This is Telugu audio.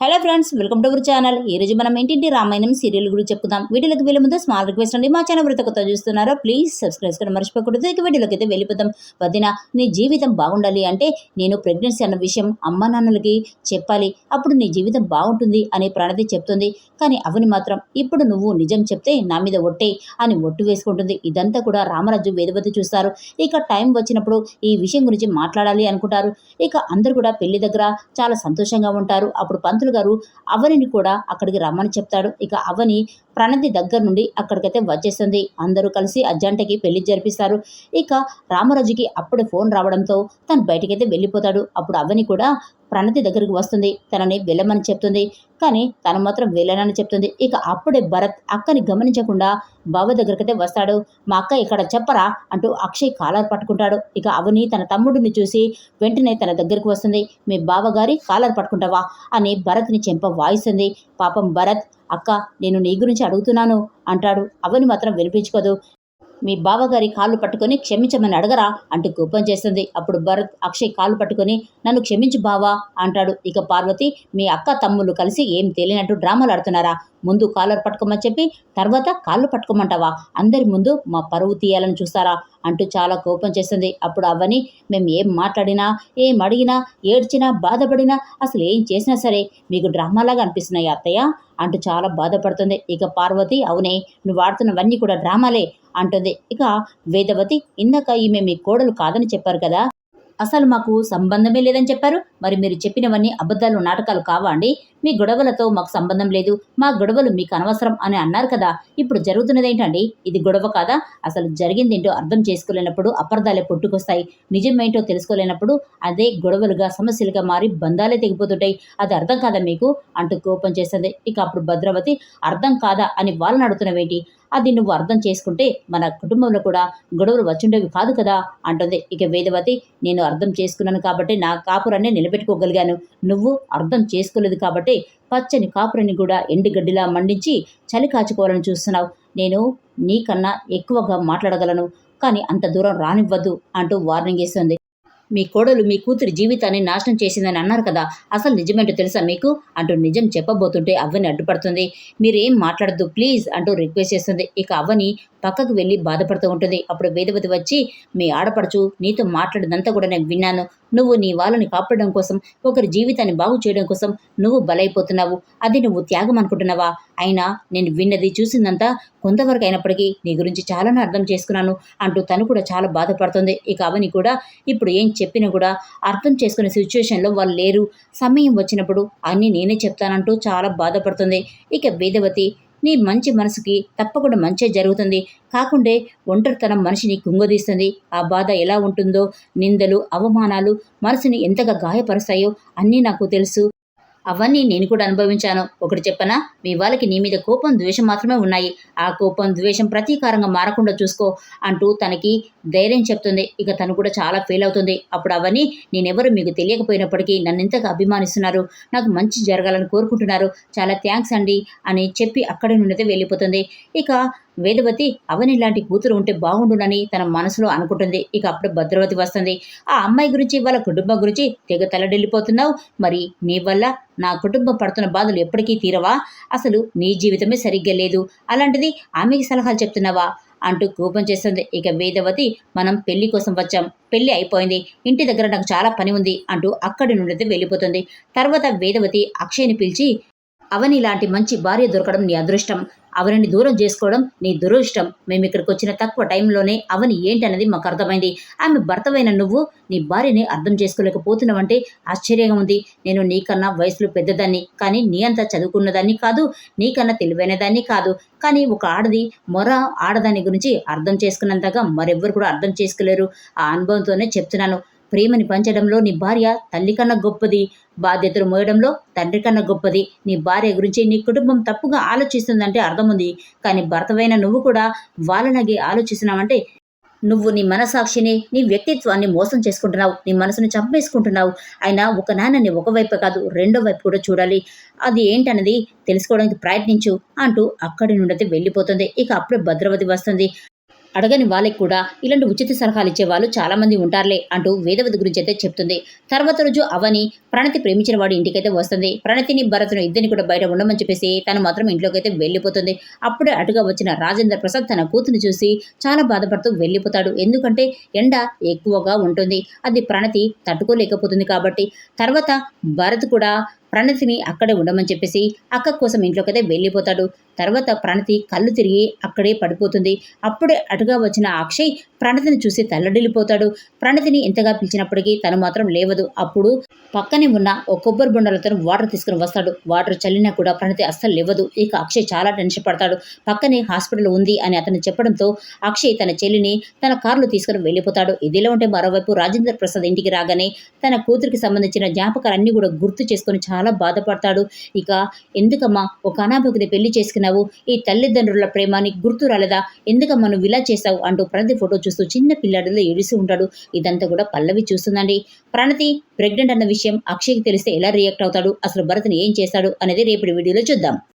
Hello friends welcome to our channel ఈ రోజు మనం ఇంటింటి రామాయణం సీరియల్ గురించి చెప్పుదాం. వీడియోకి వెళ్ళే ముందు స్మాల్ రిక్వెస్ట్ అండి. మా ఛానల్ వృత్త కొత్త చూస్తున్నారో ప్లీజ్ సబ్స్క్రైబ్ చేసుకుని మర్చిపోకూడదు. ఇక వీడియోలోకి అయితే వెళ్ళిపోతాం వదిన నీ జీవితం బాగుండాలి అంటే నేను ప్రెగ్నెన్సీ అన్న విషయం అమ్మ నాన్నలకి చెప్పాలి. అప్పుడు నీ జీవితం బాగుంటుంది అనే ప్రణతి చెప్తుంది. కానీ అవని మాత్రం ఇప్పుడు నువ్వు నిజం చెప్తే నా మీద ఒట్టే అని ఒట్టు వేసుకుంటుంది. ఇదంతా కూడా రామరాజు వేదవతి చూస్తారు. ఇక టైం వచ్చినప్పుడు ఈ విషయం గురించి మాట్లాడాలి అనుకుంటారు. ఇక అందరు కూడా పెళ్ళి దగ్గర చాలా సంతోషంగా ఉంటారు. అప్పుడు పంతులు గారు అవనిని కూడా అక్కడికి రమ్మని చెప్తాడు. ఇక అవని ప్రణతి దగ్గర నుండి అక్కడికైతే వచ్చేస్తుంది అందరూ కలిసి అజ్జంటకి పెళ్ళి జరిపిస్తారు. ఇక రామరాజుకి అప్పుడే ఫోన్ రావడంతో తను బయటికైతే వెళ్ళిపోతాడు. అప్పుడు అవని కూడా ప్రణతి దగ్గరికి వస్తుంది. తనని వెళ్ళమని చెప్తుంది. కానీ తను మాత్రం వెళ్ళనని చెప్తుంది. ఇక అప్పుడే భరత్ అక్కని గమనించకుండా బావ దగ్గరికైతే వస్తాడు. మా అక్క ఇక్కడ చెప్పరా అంటూ అక్షయ్ కాలర్ పట్టుకుంటాడు. ఇక అవని తన తమ్ముడిని చూసి వెంటనే తన దగ్గరికి వస్తుంది. మీ బావగారి కాలర్ పట్టుకుంటావా అని భరత్ని చెంప వాయిస్తుంది. పాపం భరత్ అక్క నేను నీ గురించి అడుగుతున్నాను అంటాడు. అవని మాత్రం వినిపించుకోదు. మీ బావగారి కాళ్ళు పట్టుకొని క్షమించమని అడగరా అంటూ కోపం చేస్తుంది. అప్పుడు భరత్ అక్షయ్ కాళ్ళు పట్టుకొని నన్ను క్షమించు బావా అంటాడు. ఇక పార్వతి మీ అక్క తమ్ముళ్ళు కలిసి ఏం తెలియనట్టు డ్రామాలు ఆడుతున్నారా? ముందు కాలర్ పట్టుకోమని చెప్పి తర్వాత కాళ్ళు పట్టుకోమంటావా? అందరి ముందు మా పరువు తీయాలని చూస్తారా? అంటూ చాలా కోపం చేస్తుంది. అప్పుడు అవని మేము ఏం మాట్లాడినా ఏం అడిగినా ఏడ్చినా బాధపడినా అసలు ఏం చేసినా సరే మీకు డ్రామాలాగా అనిపిస్తున్నాయి అత్తయ్య? అంటూ చాలా బాధపడుతుంది. ఇక పార్వతి అవునే నువ్వు ఆడుతున్నవన్నీ కూడా డ్రామాలే. అంటుంది. ఇక వేదవతి ఇందాక ఈమె మీ కోడలు కాదని చెప్పారు కదా అసలు మాకు సంబంధమే లేదని చెప్పారు. మరి మీరు చెప్పినవన్నీ అబద్ధాలు నాటకాలు కావా అండి? మీ గొడవలతో మాకు సంబంధం లేదు. మా గొడవలు మీకు అనవసరం అని అన్నారు కదా. ఇప్పుడు జరుగుతున్నది ఏంటండి ఇది గొడవ కాదా? అసలు జరిగిందేంటో అర్థం చేసుకోలేనప్పుడు అపార్థాలే పుట్టుకొస్తాయి. నిజమేంటో తెలుసుకోలేనప్పుడు అదే గొడవలుగా సమస్యలుగా మారి బంధాలే తెగిపోతుంటాయి. అది అర్థం కాదా మీకు? అంటూ కోపం చేస్తుంది ఇక అప్పుడు భద్రావతి అర్థం కాదా? అని వాళ్ళని అడుగుతున్నవేంటి? అది నువ్వు అర్థం చేసుకుంటే మన కుటుంబంలో కూడా గొడవలు వచ్చుండేవి కాదు కదా అంటుంది. ఇక వేదవతి నేను అర్థం చేసుకున్నాను కాబట్టి నా కాపురాన్ని నిలబెట్టుకోగలిగాను. నువ్వు అర్థం చేసుకోలేదు కాబట్టి పచ్చని కాపురిని కూడా ఎండుగడ్డిలా మండించి చలి కాచుకోవాలని చూస్తున్నావు. నేను నీకన్నా ఎక్కువగా మాట్లాడగలను కానీ అంత దూరం రానివ్వద్దు అంటూ వార్నింగ్ ఇస్తుంది. మీ కోడలు మీ కూతురి జీవితాన్ని నాశనం చేసిందని అన్నారు కదా అసలు నిజమేంటో తెలుసా మీకు? అంటూ నిజం చెప్పబోతుంటే అవ్వని అడ్డుపడుతుంది. మీరేం మాట్లాడద్దు ప్లీజ్ అంటూ రిక్వెస్ట్ చేస్తుంది. ఇక అవ్వని పక్కకు వెళ్ళి బాధపడుతూ ఉంటుంది. అప్పుడు వేదవతి వచ్చి మీ ఆడపడుచు నీతో మాట్లాడినంతా కూడా నేను విన్నాను. నువ్వు నీ వాళ్ళని కాపాడడం కోసం ఒకరి జీవితాన్ని బాగు చేయడం కోసం నువ్వు బలైపోతున్నావు. అది నువ్వు త్యాగం అనుకుంటున్నావా? అయినా నేను విన్నది చూసిందంతా కొంతవరకు అయినప్పటికీ నీ గురించి చాలానే అర్థం చేసుకున్నాను అంటూ తను కూడా చాలా బాధపడుతుంది. ఇక అవని కూడా ఇప్పుడు ఏం చెప్పినా కూడా అర్థం చేసుకునే సిచ్యువేషన్లో వాళ్ళు లేరు. సమయం వచ్చినప్పుడు అన్నీ నేనే చెప్తానంటూ చాలా బాధపడుతుంది. ఇక వేదవతి నీ మంచి మనసుకి తప్పకుండా మంచే జరుగుతుంది. కాకుండే ఒంటరితనం మనిషిని కుంగదీస్తుంది. ఆ బాధ ఎలా ఉంటుందో నిందలు అవమానాలు మనసుని ఎంతగా గాయపరుస్తాయో అన్నీ నాకు తెలుసు. అవన్నీ నేను కూడా అనుభవించాను. ఒకటి చెప్పనా? మీ వాళ్ళకి నీ మీద కోపం ద్వేషం మాత్రమే ఉన్నాయి. ఆ కోపం ద్వేషం ప్రతీకారంగా మారకుండా చూసుకో అంటూ తనకి ధైర్యం చెప్తుంది. ఇక తను కూడా చాలా ఫీల్ అవుతుంది. అప్పుడు అవన్నీ నేనెవరు మీకు తెలియకపోయినప్పటికీ నన్ను ఇంతగా అభిమానిస్తున్నారు. నాకు మంచి జరగాలని కోరుకుంటున్నారు. చాలా థ్యాంక్స్ అండి అని చెప్పి అక్కడి నుండి వెళ్ళిపోతుంది. ఇక వేదవతి అవని లాంటి కూతురు ఉంటే బాగుండునని తన మనసులో అనుకుంటుంది. ఇక అప్పుడు భద్రవతి వస్తుంది. ఆ అమ్మాయి గురించి వాళ్ళ కుటుంబం గురించి తెగ తలడెళ్ళిపోతున్నావు మరి నీ వల్ల నా కుటుంబం పడుతున్న బాధలు ఎప్పటికీ తీరవా? అసలు నీ జీవితమే సరిగ్గా లేదు. అలాంటిది ఆమెకి సలహాలు చెప్తున్నావా? అంటూ కోపం చేస్తుంది. ఇక వేదవతి మనం పెళ్ళి కోసం వచ్చాం. పెళ్ళి అయిపోయింది. ఇంటి దగ్గర నాకు చాలా పని ఉంది అంటూ అక్కడి నుండి వెళ్ళిపోతుంది. తర్వాత వేదవతి అక్షయ్ని పిలిచి అవని లాంటి మంచి భార్య దొరకడం నీ అదృష్టం. అవనిని దూరం చేసుకోవడం నీ దురదృష్టం. మేము ఇక్కడికి వచ్చిన తక్కువ టైంలోనే అవని ఏంటన్నది మాకు అర్థమైంది. ఆమె భర్తవైన నువ్వు నీ భార్యని అర్థం చేసుకోలేకపోతున్నావంటే ఆశ్చర్యంగా ఉంది నేను నీకన్నా వయసులో పెద్దదాన్ని కానీ నీ అంతా చదువుకున్నదాన్ని కాదు నీకన్నా తెలివైనదాన్ని కాదు. కానీ ఒక ఆడది మొర ఆడదాని గురించి అర్థం చేసుకున్నంతగా మరెవ్వరు కూడా అర్థం చేసుకోలేరు. ఆ అనుభవంతోనే చెప్తున్నాను. ప్రేమని పంచడంలో నీ భార్య తల్లి కన్నా గొప్పది. బాధ్యతలు మోయడంలో తండ్రి కన్నా గొప్పది. నీ భార్య గురించి నీ కుటుంబం తప్పుగా ఆలోచిస్తుందంటే అర్థం ఉంది కానీ భర్తవైన నువ్వు కూడా వాళ్ళలాగే ఆలోచిస్తున్నావంటే నువ్వు నీ మనసాక్షిని నీ వ్యక్తిత్వాన్ని మోసం చేసుకుంటున్నావు. నీ మనసును చంపేసుకుంటున్నావు. అయినా ఒక నాన్నని ఒకవైపు కాదు రెండో వైపు కూడా చూడాలి. అది ఏంటన్నది తెలుసుకోవడానికి ప్రయత్నించు అంటూ అక్కడి నుండి వెళ్ళిపోతుంది. ఇక అప్పుడే భద్రవతి వస్తుంది. అడగని వాళ్ళకి కూడా ఇలాంటి ఉచిత సలహాలు ఇచ్చే వాళ్ళు చాలామంది ఉంటారులే అంటూ వేదవతి గురించి అయితే చెప్తుంది. తర్వాత రోజు అవని ప్రణతి ప్రేమించిన వాడి ఇంటికైతే వస్తుంది. ప్రణతిని భరత్ను ఇద్దరిని కూడా బయట ఉండమని చెప్పేసి తను మాత్రం ఇంట్లోకైతే వెళ్ళిపోతుంది. అప్పుడే అటుగా వచ్చిన రాజేంద్ర ప్రసాద్ తన కూతురు చూసి చాలా బాధపడుతూ వెళ్ళిపోతాడు. ఎందుకంటే ఎండ ఎక్కువగా ఉంటుంది. అది ప్రణతి తట్టుకోలేకపోతుంది కాబట్టి తర్వాత భరత్ కూడా ప్రణతిని అక్కడే ఉండమని చెప్పేసి అక్క కోసం ఇంట్లోకైతే వెళ్ళిపోతాడు. తర్వాత ప్రణతి కళ్ళు తిరిగి అక్కడే పడిపోతుంది. అప్పుడే అటుగా వచ్చిన అక్షయ్ ప్రణతిని చూసి తల్లడిల్లిపోతాడు. ప్రణతిని ఎంతగా పిలిచినప్పటికీ తను మాత్రం లేవదు. అప్పుడు పక్కనే ఉన్న ఒక కొబ్బరి బొండలతో వాటర్ తీసుకుని వస్తాడు. వాటర్ చల్లినా కూడా ప్రణతి అస్సలు లేవదు. ఇక అక్షయ్ చాలా టెన్షన్ పడతాడు. పక్కనే హాస్పిటల్ ఉంది అని అతను చెప్పడంతో అక్షయ్ తన చెల్లిని తన కారులో తీసుకుని వెళ్ళిపోతాడు. ఇదిలో ఉంటే మరోవైపు రాజేంద్ర ప్రసాద్ ఇంటికి రాగానే తన కూతురికి సంబంధించిన జ్ఞాపకాలన్నీ కూడా గుర్తు చేసుకొని చాలా బాధపడతాడు. ఇక ఎందుకమ్మా? ఒక అనాభకుని పెళ్ళి చేసుకున్న చేస్తున్నావు ఈ తల్లిదండ్రుల ప్రేమాని గుర్తు రాలేదా? ఎందుకమ్మా నువ్వు ఇలా చేశావు? అంటూ ప్రణతి ఫోటో చూస్తూ చిన్న పిల్లాడిలో ఏడిసి ఉంటాడు. ఇదంతా కూడా పల్లవి చూస్తుందండి. ప్రణతి ప్రెగ్నెంట్ అన్న విషయం అక్షయ్కి తెలిస్తే ఎలా రియాక్ట్ అవుతాడు? అసలు భరత్ని ఏం చేస్తాడు? అనేది రేపటి వీడియోలో చూద్దాం.